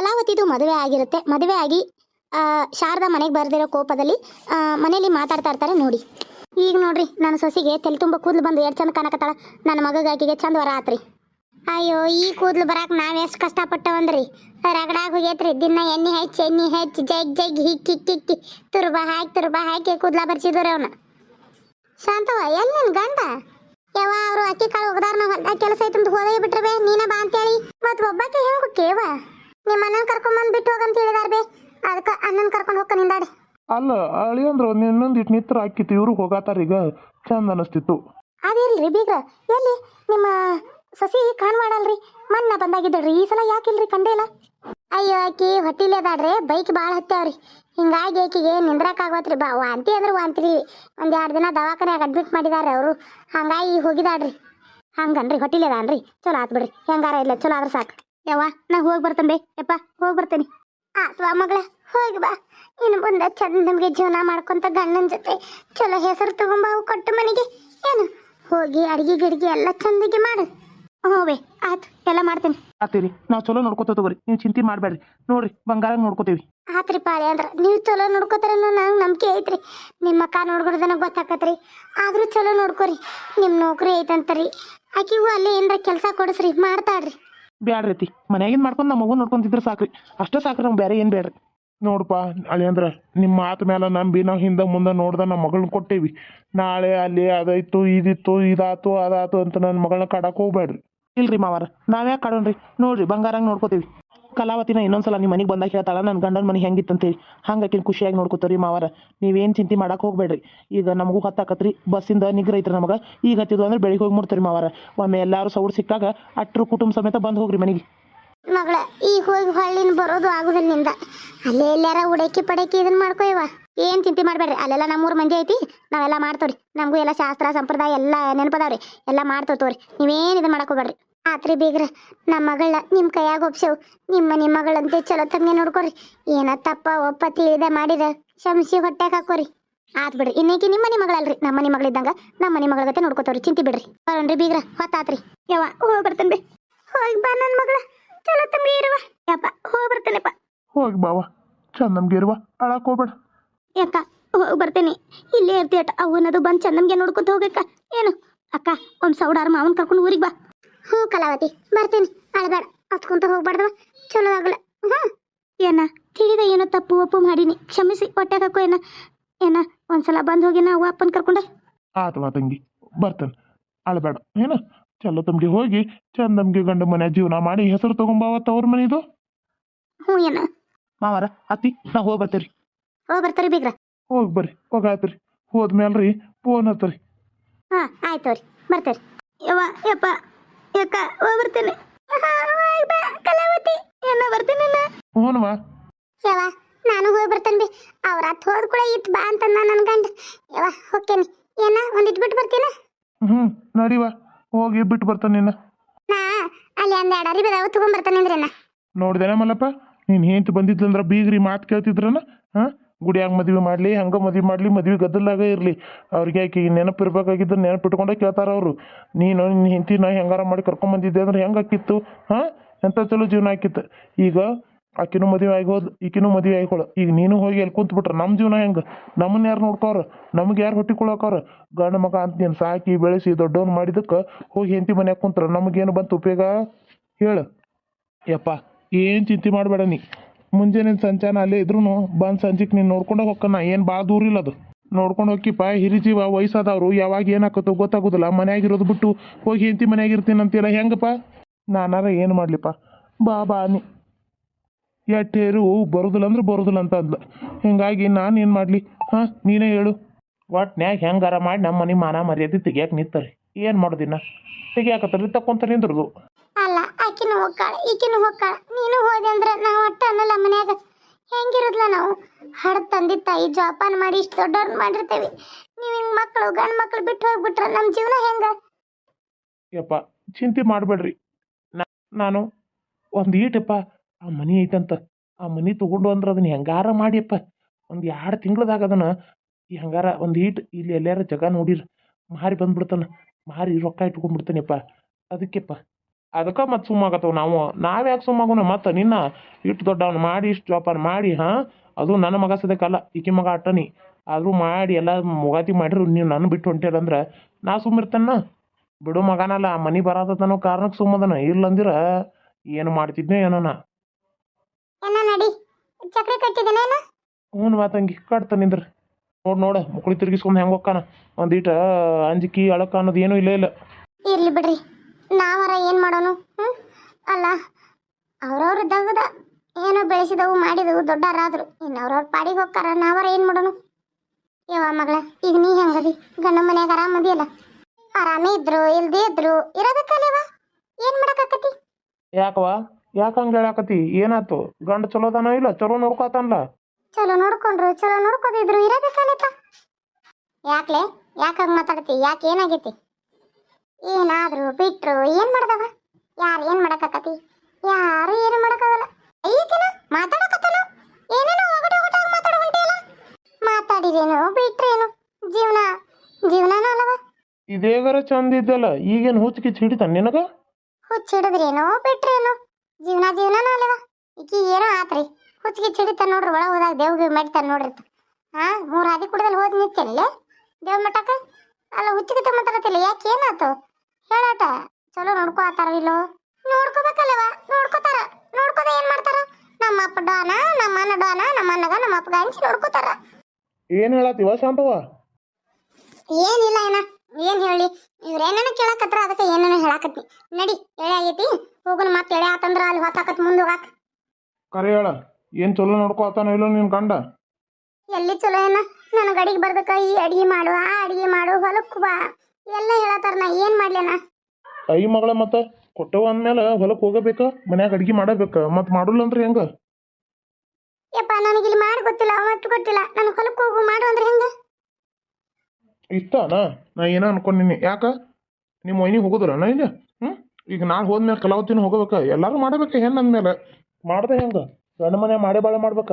ಕಲಾವತಿದು ಮದುವೆ ಆಗಿರುತ್ತೆ. ಮದುವೆ ಆಗಿ ಶಾರದಾ ಮನೆಗೆ ಬರ್ದಿರೋ ಕೋಪದಲ್ಲಿ ಮನೇಲಿ ಮಾತಾಡ್ತಾ ಇರ್ತಾರೆ ನೋಡಿ. ಈಗ ನೋಡ್ರಿ, ನನ್ನ ಸೊಸಿಗೆ ತಲೆ ತುಂಬ ಕೂದಲು ಬಂದು ಎರಡು ಚಂದ ಕಾಣಕತ್ತಾಳ. ನನ್ನ ಮಗಗಾಕಿಗೆ ಚಂದ ವರ ಆತ್ರಿ. ಅಯ್ಯೋ, ಈ ಕೂದಲು ಬರಾಕ್ ನಾವ್ ಎಷ್ಟು ಕಷ್ಟಪಟ್ಟವಂದ್ರಿ. ರಗಡಾಗ ಹೋಗೈತ್ರಿ ದಿನ ಎಣ್ಣೆ ಹೆಚ್ಚು ಎಣ್ಣೆ ಹೆಚ್ಚು, ಜಗ್ ಜಗ್ ಹಿಕ್ಕಿ ಕಿಕ್ಕಿ ತುರ್ಬ ಹಾಕಿ ತುರ್ಬ ಹಾಕಿ ಕೂದಲ ಬರ್ಸಿದ್ರು ಅವನ. ಶಾಂತವ ಎಲ್ಲಿ ಗಂಡ? ಯಾವ ಅವರು ಅಕ್ಕಿ ಕಾಳು ಒಗದಾರ ನಾವು ಹೊಲ್ದಾಗ ಕೆಲಸ ಐತಂತ ಹೋದೇ ಬಿಟ್ರೆ ಬೇ ನೀನ ಬಾ ಅಂತೇಳಿ. ಮತ್ತೆ ಒಬ್ಬಾಕೆ ಹೆಂಗು ಕೇವ ನಿಮ್ಮ ಅಣ್ಣನ ಕರ್ಕೊಂಡ್ ಬಂದ್ ಬಿಟ್ಟು ಹೋಗಂತ ಹೇಳಿದಾರ ಬೇ. ಅದಕ್ಕ ಅಣ್ಣನ ಕರ್ಕೊಂಡ್ ಹೋಗ್ಕ ನಿಂದಾಡಿ ಅಲ್ಲ ಅಳಿ ಅಂದ್ರೆ ಒಂದು ಇನ್ನೊಂದು ಇಟ್ಟು ನಿತ್ರ ಹಾಕಿತ್ತು ಇವ್ರು ಹೋಗಾತಾರ ಈಗ. ಚಂದ ಅನಿಸ್ತಿತ್ತು. ಅದಿಲ್ರಿ ಬೀಗ್ರ ಎಲ್ಲಿ? ನಿಮ್ಮ ಸಸಿ ಕಾಣ್ ಮಾಡಲ್ರಿ. ಮಣ್ಣ ಬಂದಾಗಿದ್ದಳ್ರಿ ಈ ಸಲ ಯಾಕಿಲ್ರಿ ಕಂಡೇ ಇಲ್ಲ? ಅಯ್ಯೋ ಆಕಿ ಹೊಟ್ಟಿಲಿ ಅದಾಡ್ರಿ ಬೈಕ್ ಭಾಳ ಹತ್ತಾವ್ರಿ ಹಿಂಗಾಗಿ ಆಕಿಗೆ ನಿಂದ್ರಕ್ ಆಗವತ್ರಿ ಬಾ. ವಾಂತಿ ಅಂದ್ರೆ ವಾಂತಿ ರೀ. ಒಂದ್ ಎರಡು ದಿನ ದವಾಖಾನ್ಯಾಗ ಅಡ್ಮಿಟ್ ಮಾಡಿದಾರೆ ಅವರು. ಹಂಗಾಗಿ ಹೋಗಿದಾಡ್ರಿ ಹಂಗನ್ರಿ ಹೊಟ್ಟಿಲಿ ಅದಾನ್ರಿ ಚಲೋ ಆತ್ ಬಿಡ್ರಿ. ಹೆಂಗಾರ ಇಲ್ಲ ಚಲೋ ಆದ್ರೆ ಸಾಕು. ಯವ್ವ ನಾ ಹೋಗಿ ಬರ್ತಂಬೆ ಬೇ. ಯಪ್ಪ ಹೋಗಿ ಬರ್ತೇನೆ. ಆತ್ವಾ ಮಗಳ ಹೋಗಿ ಬಾ. ಇನ್ನು ಮುಂದೆ ಚಂದ ನಮಗೆ ಜೀವನ ಮಾಡ್ಕೊಂತ ಗಂಡನ ಜೊತೆ ಚಲೋ ಹೆಸರು ತಗೊಂಬ ಅವು ಕೊಟ್ಟು ಮನೆಗೆ. ಏನು? ಹೋಗಿ ಅಡಿಗೆ ಗಿಡಿಗೆ ಎಲ್ಲ ಚಂದಿಗೆ ಮಾಡು. ಹ್ಞೂ ಬೇ ಆಯ್ತು ಎಲ್ಲ ಮಾಡ್ತೇನೆ. ಆತೀರಿ ನಾವು ಚಲೋ ನೋಡ್ಕೊತ ತಗೋರಿ. ನೀವು ಚಿಂತೆ ಮಾಡಬೇಡ್ರಿ ನೋಡ್ರಿ ಬಂಗಾರ ನೋಡ್ಕೋತೀವಿ. ಆತ್ರಿ ಪಾಳೆ ಅಂದ್ರ ನೀವು ಚಲೋ ನೋಡ್ಕೋತಾರ ನಂಗೆ ನಂಬಿಕೆ ಐತ್ರಿ. ನಿಮ್ಮ ಅಕ್ಕ ನೋಡ್ಕೊಡ್ದ ನನಗೆ ಗೊತ್ತಾಕತ್ರಿ. ಆದ್ರೂ ಚಲೋ ನೋಡ್ಕೋರಿ. ನಿಮ್ಮ ನೌಕರಿ ಐತಂತರಿ. ಆಕಿಗೂ ಅಲ್ಲೇ ಏನ್ರ ಕೆಲಸ ಕೊಡಿಸ್ರಿ ಮಾಡ್ತಾಳ್ರಿ. ಬ್ಯಾಡ್ರಿ ಮನೆಯಾಗಿಂದ ಮಾಡ್ಕೊಂಡು ನಮ್ಮ ಮಗು ನೋಡ್ಕೊಂತಿದ್ರೆ ಸಾಕ್ರಿ. ಅಷ್ಟೇ ಸಾಕ್ರಿ ನಮ್ಗೆ ಬೇರೆ ಏನು ಬೇಡ್ರಿ ನೋಡಪ್ಪ ಅಳಿ ಅಂದ್ರೆ ನಿಮ್ಮ ಮಾತು ಮೇಲೆ ನಂಬಿ ನಾವು ಹಿಂದೆ ಮುಂದೆ ನೋಡ್ದೆ ನಮ್ಮ ಮಗಳನ್ನ ಕೊಟ್ಟೇವಿ. ನಾಳೆ ಅಲ್ಲಿ ಅದಾಯ್ತು ಇದಿತ್ತು ಇದಾತು ಅದಾತು ಅಂತ ನನ್ನ ಮಗಳನ್ನ ಕಾಡಕ್ಕೆ ಹೋಗ್ಬೇಡ್ರಿ ಇಲ್ರಿ ಮಾವಾರ ನಾವ್ಯಾಕೆ ಕಾಡೋಣ್ರಿ? ನೋಡ್ರಿ ಬಂಗಾರಂಗೆ ನೋಡ್ಕೋತೀವಿ. ಕಲಾವತಿನ ಇನ್ನೊಂದ್ಸಲ ನಿಮ್ಮ ಮನೆಗೆ ಬಂದಾಗ ಹೇಳ್ತಾಳ ನನ್ನ ಗಂಡನ ಮನೆ ಹೆಂಗಿತ್ತಂತೇಳಿ ಹಂಗಾಕಿನ ಖುಷಿಯಾಗಿ ನೋಡ್ಕೋತೀರಿ ಮಾವಾರ. ನೀವೇನು ಚಿಂತೆ ಮಾಡಕ್ಕೆ ಹೋಗಬೇಡ್ರಿ. ಈಗ ನಮಗೂ ಹತ್ತಾಕತ್ರಿ. ಬಸ್ಸಿಂದ ನಿಗ್ರ ಐತ್ರಿ ನಮಗೆ. ಈಗ ಹತ್ತಿದ್ವು ಅಂದ್ರೆ ಬೆಳಿಗ್ಗೆ ಹೋಗಿ ಮುಡ್ತೀರಿ ಮಾವಾರ. ಒಮ್ಮೆ ಎಲ್ಲರೂ ಸೌಡ್ ಸಿಕ್ಕಾಗ ಅಟ್ರು ಕುಟುಂಬ ಸಮೇತ ಬಂದು ಹೋಗ್ರಿ ಮನೆಗೆ. ಮಗಳ ಈಗ ಹೋಗಿ ಹಳ್ಳಿನ ಬರೋದು ಆಗುದಿಲ್ಲ ನಿಂದ. ಅಲ್ಲೇ ಎಲ್ಲಾರ ಉಡಕಿ ಪಡಕಿ ಇದನ್ನ ಮಾಡ್ಕೊಯ್ವ ಏನ್ ಚಿಂತೆ ಮಾಡ್ಬೇಡ್ರಿ. ಅಲ್ಲೆಲ್ಲ ನಮ್ಮೂರ್ ಮಂದಿ ಐತಿ. ನಾವೆಲ್ಲ ಮಾಡ್ತೇವ್ರಿ. ನಮಗೂ ಎಲ್ಲ ಶಾಸ್ತ್ರ, ಸಂಪ್ರದಾಯ ಎಲ್ಲ ನೆನಪದಾವ್ರಿ. ಎಲ್ಲ ಮಾಡ್ತೇವ್ ತೋರಿ. ನೀವೇನ್ ಇದನ್ನ ಮಾಡಕ್ ಹೋಗ್ಬೇಡ್ರಿ. ಆತ್ರಿ ಬೀಗ್ರ ನಮ್ಮ ಮಗಳ ನಿಮ್ ಕೈಯಾಗ ಒಪ್ಸೇವ್ ನಿಮ್ಮ ನಿಮ್ಮ ಮಗಳಂತೆ ಚಲೋ ತಂಗೆ ನೋಡ್ಕೊರಿ. ಏನ ತಪ್ಪ ಒಪ್ಪ ತಿಳಿದ ಮಾಡಿರ ಶಂಸಿ ಹೊಟ್ಟೆಗೆ ಹಾಕೋರಿ. ಆತ್ ಬಿಡ್ರಿ ಇನ್ನೇಕಿ ನಿಮ್ಮ ನಿಮ್ಮ ಮಗಳಲ್ರಿ. ನಮ್ಮ ಮನೆ ಮಗಳಿದ್ದಂಗ ನಮ್ಮ ನಿಮ್ಮ ಮಗಳ ಗತೆ ನೋಡ್ಕೋತವ್ರಿ. ಚಿಂತೆ ಬಿಡ್ರಿ. ಬರೋಣ್ರಿ ಬೀಗ್ರ ಹೊತ್ತಾತ್ರಿ. ಯವ್ವ ಹೋಗಿ ಬರ್ತೇನೆ ಹೋಗಿ ಬಾ ನನ್ನ ಮಗಳ. ಚಲೋ ತಂಗಿ ಇರುವ. ಯಪ್ಪ ಹೋಗಿ ಬರ್ತೇನೆಪ್ಪ. ಹೋಗಿ ಬಾವ. ಚಂದ ನಮ್ಗೆ ಇರುವ. ಅಳಕ್ ಹೋಗ್ಬೇಡ. ಯಾಕ ಹೋಗಿ ಬರ್ತೇನೆ. ಇಲ್ಲೇ ಇರ್ತೀಯಟ ಅವನದು ಬಂದು ಚಂದಮ್ಗೆ ನೋಡ್ಕೊತ ಹೋಗಕ್ಕ ಏನು? ಅಕ್ಕ ಒಂದ್ ಸೌಡಾರ ಮಾವನ್ ಕರ್ಕೊಂಡು ಊರಿಗೆ ಬಾ. ಹ್ಞೂ ಕಲಾವತಿ ಬರ್ತೀನಿ. ಅಳಬೇಡ. ಹತ್ಕೊಂತ ಹೋಗ್ಬಾರ್ದವ. ಚಲೋ ಆಗಲ್ಲ ಹ್ಞೂ ಏನ ತಿಳಿದ ಏನೋ ತಪ್ಪು ಒಪ್ಪು ಮಾಡೀನಿ. ಕ್ಷಮಿಸಿ ಹೊಟ್ಟೆಗೆ ಹಾಕೋ ಏನ. ಏನ ಒಂದ್ಸಲ ಬಂದು ಹೋಗಿ ನಾವು ಅಪ್ಪನ ಕರ್ಕೊಂಡೆ. ಆತವಾ ತಂಗಿ ಬರ್ತೇನೆ. ಅಳಬೇಡ. ಏನ ಚಲೋ ತಮ್ಗೆ ಹೋಗಿ ಚಂದ ನಮ್ಗೆ ಗಂಡ ಮನೆ ಜೀವನ ಮಾಡಿ ಹೆಸರು ತಗೊಂಬಾವ ತವ್ರ ಮನೆದು? ಹ್ಞೂ ಏನ. ಮಾವಾರ ಅತ್ತಿ ನಾ ಹೋಗಿ ಬರ್ತೀರಿ ಹೋಗಿ ಬರ್ತಾರೆ ಬೀಗ್ರ. ಹೋಗಿ ಬರ್ರಿ ಹೋಗಾತ್ರಿ ಹೋದ್ಮೇಲ್ರಿ ಫೋನ್ ಹತ್ತರಿ ಹಾಂ ಆಯ್ತು ರೀ ಬರ್ತೇರಿ. ಯವ್ವ ಯಪ್ಪ. ಯಕ್ಕ ಹೋಗಿ ಬರ್ತೇನೆ. ಕಲಾವತಿ. ಏನ ಬರ್ತೇನೆ ಹ್ಞೂನವ ಯವ್ವ ನಾನು ಹೋಗಿ ಬರ್ತೇನೆ ಬಿ. ಅವ್ರ ಹತ್ತು ಹೋದ ಕೂಡ ಇತ್ ಬಾ ಅಂತಂದ ನನ್ನ ಗಂಡ. ಯವ್ವ ಹೋಗ್ತೇನೆ. ಏನ ಒಂದಿಟ್ಟು ಬಿಟ್ಟು ಬರ್ತೀನ? ಹ್ಞೂ ನಡಿವ ಹೋಗಿ ಬಿಟ್ಟು ಬರ್ತಾನೆ ನಿನ್ನ. ನಾ ಅಲ್ಲಿ ಒಂದು ಎರಡು ಅರಿವಿ ಅದಾವ ತಗೊಂಬರ್ತಾನೆ ಅಂದ್ರೇನ? ನೋಡ್ದೇನ ಮಲ್ಲಪ್ಪ ನೀನು ಹೇಂತ ಬಂದಿದ್ಲಂದ್ರ ಬೀಗ್ರಿ ಮಾತು ಕೇಳ್ತಿದ್ರನ ಹಾಂ? ಗುಡಿಯಾಗ ಮದುವೆ ಮಾಡಲಿ, ಹಂಗೆ ಮದ್ವಿ ಮಾಡಲಿ, ಮದ್ವಿ ಗದ್ದಲಾಗ ಇರಲಿ. ಅವ್ರಿಗೆ ಆಕೆ ನೆನಪಿರ್ಬೇಕಾಗಿದ್ದು ನೆನಪಿಟ್ಕೊಂಡೆ ಕೇಳ್ತಾರೆ ಅವರು. ನೀನು ನಿನ್ನ ನಾ ಹೆಂಗಾರ ಮಾಡಿ ಕರ್ಕೊಂಬಂದಿದ್ದೆ ಅಂದ್ರೆ ಹೆಂಗೆ ಆಕಿತ್ತು? ಹಾಂ? ಎಂಥ ಚಲೋ ಜೀವನ ಆಕಿತ್ತು? ಈಗ ಆಕಿನೂ ಮದುವೆ ಆಗೋದು ಈಕಿನೂ ಮದುವೆ ಆಯ್ಕೊಳ ಈಗ ನೀನು ಹೋಗಿ ಎಲ್ಲಿ ಕುಂತ್ಬಿಟ್ರೆ ನಮ್ಮ ಜೀವನ ಹೆಂಗೆ? ನಮ್ಮನ್ನ ಯಾರು ನೋಡ್ಕೋರು ನಮ್ಗೆ ಯಾರು ಹೊಟ್ಟಿಕೊಳಕೋರ ಗಂಡ ಮಗ ಅಂತ ನೀನು ಸಾಕಿ ಬೆಳೆಸಿ ದೊಡ್ಡವನು ಮಾಡಿದಕ್ಕೆ ಹೋಗಿ ಹೆಂಡತಿ ಮನೆಯಾಗ ಕುಂತ್ರ ನಮಗೇನು ಬಂತು ಉಪಯೋಗ? ಹೇಳು. ಯಪ್ಪ, ಏನು ಚಿಂತೆ ಮಾಡಬೇಡ ನೀ. ಮುಂಜಾನೆ ಸಂಚಾನ ಅಲ್ಲೇ ಇದ್ರು ಬಂದು ಸಂಜೆಗೆ ನೀನು ನೋಡ್ಕೊಂಡು ಹೋಗ್ಕನ ಏನು ಭಾಳ ದೂರ ಇಲ್ಲ ಅದು. ನೋಡ್ಕೊಂಡು ಹೋಗಿಪ್ಪ ಹಿರಿಜೀವ, ವಯಸ್ಸಾದವರು, ಯಾವಾಗ ಏನಾಕತ್ತೋ ಗೊತ್ತಾಗೋದಿಲ್ಲ. ಮನೆಯಾಗಿರೋದು ಬಿಟ್ಟು ಹೋಗಿ ಹೆಂಡತಿ ಮನೆಯಾಗಿರ್ತೀನಿ ಅಂತೀರ ಹೆಂಗಪ್ಪ? ನಾನಾರ ಏನು ಮಾಡಲಿಪ್ಪ? ಬಾ ಬಾ ನೀ. ಎಟ್ಟೇರು ಬರೋದಿಲ್ಲ ಅಂದ್ರೆ ಬರೋದಿಲ್ಲ ಅಂತ ಅಂದ್ಲು. ಹಿಂಗಾಗಿ ನಾನು ಏನು ಮಾಡಲಿ? ಹಾಂ, ನೀನೇ ಹೇಳು. ಒಟ್ನ್ಯಾಗ ಹೆಂಗಾರ ಮಾಡಿ ನಮ್ಮ ಮನೆ ಮಾನ ಮರ್ಯಾದೆ ತೆಗಿಯಕ್ಕೆ ನಿಂತಾರೆ. ಏನು ಮಾಡೋದಿನ್ನ? ತೆಗಿಯಾಕತ್ತಾರ ತಕ್ಕೊಂತ ನಿಂದ್ರದು ಹೋಗ್ಕಾಳ ಈಕಿನೂ ಹೋಗ್ಕಾಳ ನೀನು ಹೋದೆ ಅಂದ್ರೆ ನಾವು ಒಟ್ಟ ಅನ್ನಲ್ಲ ಮನ್ಯಾಗ. ಹೆಂಗಿರುದ್ಲ ನಾವು? ಹಡ್ ತಂದೆ ತಾಯಿ ಜೋಪಾನ ಮಾಡಿ ಇಷ್ಟು ದೊಡ್ಡವ್ರನ್ನ ಮಾಡಿರ್ತೇವೆ. ನೀವು ಹಿಂಗ್ ಮಕ್ಕಳು ಗಂಡು ಮಕ್ಳು ಬಿಟ್ಟು ಹೋಗ್ಬಿಟ್ರೆ ನಮ್ಮ ಜೀವನ ಹೆಂಗ? ಯಪ್ಪ, ಚಿಂತೆ ಮಾಡಬೇಡ್ರಿ. ನಾನು ಒಂದು ಈಟಪ್ಪ, ಆ ಮನಿ ಐತಂತ. ಆ ಮನಿ ತಗೊಂಡು ಅಂದ್ರೆ ಅದನ್ನ ಹೆಂಗಾರ ಮಾಡಿಯಪ್ಪ. ಒಂದು ಎರಡು ತಿಂಗಳದಾಗ ಅದನ್ನ ಹಂಗಾರ ಒಂದು ಈಟ್ ಇಲ್ಲಿ ಎಲ್ಲಾರ ಜಗ ನೋಡಿರ್. ಮಾರಿ ಬಂದ್ಬಿಡ್ತಾನ. ಮಾರಿ ರೊಕ್ಕ ಇಟ್ಕೊಂಡ್ಬಿಡ್ತಾನೆಪ್ಪ. ಅದಕ್ಕೆಪ್ಪ ಅದಕ್ಕೆ ಮತ್ತೆ ಸುಮ್ಮಾಗತ್ತವು ನಾವು. ನಾವ್ಯಾಕೆ ಸುಮ್ಮಾಗೋಣ ಮತ್ತೆ ನಿನ್ನ ಇಷ್ಟು ದೊಡ್ಡವನು ಮಾಡಿ ಇಷ್ಟು ಜೋಪಾನ ಮಾಡಿ ಹಾಂ? ಅದು ನನ್ನ ಮಗ ಸದ್ಯಕ್ಕಲ್ಲ ಈಕಿ ಮಗ ಅಟ್ಟನಿ. ಆದರೂ ಮಾಡಿ ಎಲ್ಲ ಮುಗಾತಿ ಮಾಡಿರು. ನೀವು ನನ್ನ ಬಿಟ್ಟು ಹೊಂಟಿರಂದ್ರೆ ನಾ ಸುಮ್ಮಿರ್ತೇನ ಬಿಡು ಮಗನಲ್ಲ ಮನೆ ಬರತ್ತನೋ ಕಾರಣಕ್ಕೆ ಸುಮ್ಮದನ ಇಲ್ಲಂದಿರ ಏನು ಮಾಡ್ತಿದ್ನೋ ಏನೋ ನಾ. ಹ್ಞೂ ಮಾತಂಗಿ ಕಟ್ತ ನಿಂದ್ರ. ನೋಡು ನೋಡು ಮುಕ್ಳಿ ತಿರುಗಿಸ್ಕೊಂಡು ಹೆಂಗೆ ಹೋಗ್ಕಾನ? ಒಂದೀಟ ಅಂಜಿಕಿ ಅಳಕ ಅನ್ನೋದು ಏನೂ ಇಲ್ಲೇ ಇಲ್ಲ. ಇರ್ಲಿ ಬಿಡ್ರಿ. ಮಾಡೋನು? ಹ್ಞೂ ಅಲ್ಲ ಅವ್ರವ್ರ ದಗದ ಏನೋ ಬೆಳೆಸಿದವು ಮಾಡಿದವು ದೊಡ್ಡವರಾದ್ರು. ಇನ್ನು ಅವ್ರವ್ರ ಪಾಡಿಗೆ ಹೋಗ್ತಾರ ನಾವರ ಏನು ಮಾಡೋನು? ಯವ್ವ ಮಗಳ ಈಗ ನೀ ಹೆಂಗದಿ? ಗಂಡ ಮನ್ಯಾಗ ಆರಾಮದಿಯಲ್ಲ ಆರಾಮೇ ಇದ್ರು ಇಲ್ದೇ ಇದ್ರು ಇರೋದಕ್ಕಲ್ಲೇವ? ಏನು ಮಾಡಕ್ಕಾಕತಿ? ಯಾಕವ ಯಾಕೆ ಹಂಗೆ ಹೇಳಾಕತಿ ಏನಾತು ಗಂಡ ಚಲೋದಾನ ಇಲ್ಲ? ಚಲೋ ನೋಡ್ಕೊತಾನಲ್ಲ ಚಲೋ ನೋಡ್ಕೊಂಡ್ರು ಚಲೋ ನೋಡ್ಕೋದಿದ್ರು ಇರೋದಕ್ಕಲ್ಲಪ್ಪ. ಯಾಕ್ಲೆ? ಯಾಕೆ ಹಂಗೆ ಮಾತಾಡ್ತಿ? ಯಾಕೆ ಏನಾಗೈತಿ? ಏನಾದ್ರು ಬಿಟ್ರು ಏನ್ ಮಾಡ್ದವ ಯಾರು ಏನ್ ಮಾಡಕ್ಕಾಕತಿ ಯಾರು ಏನು ಮಾಡಕ್ಕಾಗಲ್ಲ ಈಗಿನ ಮಾತಾಡಕತ್ತನು ಏನೇನೋ ಒಗಟ ಒಗಟಾಗಿ ಮಾತಾಡುವಂಟಿಯಲ್ಲ ಮಾತಾಡಿರೇನು ಬಿಟ್ರೇನು ಜೀವನ ಜೀವನನೂ ಅಲ್ಲವ ಇದೇಗಾರ ಚಂದ ಇದ್ದಲ್ಲ ಈಗೇನು ಹುಚ್ಚಿಗೆ ಹಿಡಿತಾನ ನಿನಗ? ಹುಚ್ಚಿಡಿದ್ರೇನೋ ಬಿಟ್ರೇನು ಜೀವನ ಜೀವನ ಅಲ್ಲವ ಈಕಿ ಏನೋ ಆತ್ರಿ. ಹುಚ್ಚಿಗೆ ಹಿಡಿತಾನ ನೋಡ್ರಿ ಒಳಗೆ ಹೋದಾಗ ದೇವ್ಗೆ ಮಡ್ತಾನ ನೋಡ್ರಿ ಹಾ ಮೂರು ಹಾದಿ ಕುಡ್ದಲ್ಲಿ ಹೋದ್ ನಿಂತಲ್ಲೇ ದೇವ್ ಮಠಕ್ಕ? ಅಲ್ಲ ಹುಚ್ಚಿಗೆ ಮಾತಾಡತಿಲ್ಲ ಯಾಕೆ ಏನಾತು? ಹೇಳಾಟ. ಚಲೋ ನೋಡ್ಕೋ ಆತಾರ ಇಲ್ಲೋ? ನೋಡ್ಕೋಬೇಕಲ್ಲವ? ನೋಡ್ಕೋತಾರ. ನೋಡ್ಕೋದ ಏನ್ ಮಾಡ್ತಾರ? ನಮ್ಮ ಅಪ್ಪ ಡಾನ ನಮ್ಮ ಅಣ್ಣ ಡಾನ ನಮ್ಮ ಅಣ್ಣಗ ನಮ್ಮ ಅಪ್ಪಗ ಹಂಚಿ ನೋಡ್ಕೋತಾರ. ಏನು ಹೇಳತ್ತಿವ ಶಾಂತವ ಏನಿಲ್ಲ ಏನ ಏನ್ ಹೇಳಿ ಇವ್ರೇನೇನ ಕೇಳಕತ್ರ ಅದಕ್ಕೆ ನಡಿ ಎಳೆ ಆಗೈತಿ. ಹೋಗುನ ಮತ್ತೆ ಎಳೆ ಆತಂದ್ರ ಅಲ್ಲಿ ಹೊತ್ತಾಕತ್ ಮುಂದೆ ಹೋಗಾಕ. ಕರೆ ಹೇಳ ಏನು ಚಲೋ ನೋಡ್ಕೊತಾನೋ ಇಲ್ಲೋ ನಿನ್ ಕಂಡ ಎಲ್ಲಿ ಚಲೋ ಏನ? ನನ್ನ ಗಡಿಗೆ ಬರ್ದಕ್ಕ ಈ ಅಡಿಗೆ ಮಾಡು ಆ ಅಡಿಗೆ ಮಾಡು ಹೊಲಕ್ಕೆ ಬಾ. ಎಲ್ಲ ಹೇಳತಾರ ನಾ ಏನ್ ಮಾಡ್ಲೇನ ಐ ಮಗಳ ಮತ್ತ ಕೊಟ್ಟವ ಅಂದ್ಮೇಲೆ ಹೊಲಕ್ಕೆ ಹೋಗಬೇಕ ಮನ್ಯಾಗ ಅಡಿಗೆ ಮಾಡಬೇಕ ಮತ್ತೆ ಮಾಡುಲ್ಲ ಅಂದ್ರೆ ಹೆಂಗ? ಯಪ್ಪ ನನಗೆ ಇಲ್ಲಿ ಮಾಡಿ ಗೊತ್ತಿಲ್ಲ ಅವತ್ತು ಗೊತ್ತಿಲ್ಲ. ನನಗೆ ಹೊಲಕ್ಕೆ ಹೋಗು ಮಾಡು ಅಂದ್ರೆ ಹೆಂಗ? ಇಷ್ಟನಾ ನಾ ಏನೋ ಅನ್ಕೊಂಡಿನಿ. ಯಾಕ? ನಿಮ್ಮ ಒಯ್ನಿಗೆ ಹೋಗುದ್ರ ನಾ ಇಲ್ಲ? ಈಗ ನಾ ಹೋದ್ಮೇಲೆ ಕಲಾವತಿನ ಹೋಗಬೇಕ. ಎಲ್ಲರೂ ಮಾಡಬೇಕು ಹೆಣ್ಣು ಅಂದ್ಮೇಲೆ ಮಾಡ್ದೆ ಹೆಂಗ? ಗಂಡು ಮನೆ ಮಾಡೇ ಬಾಳೆ ಮಾಡ್ಬೇಕ.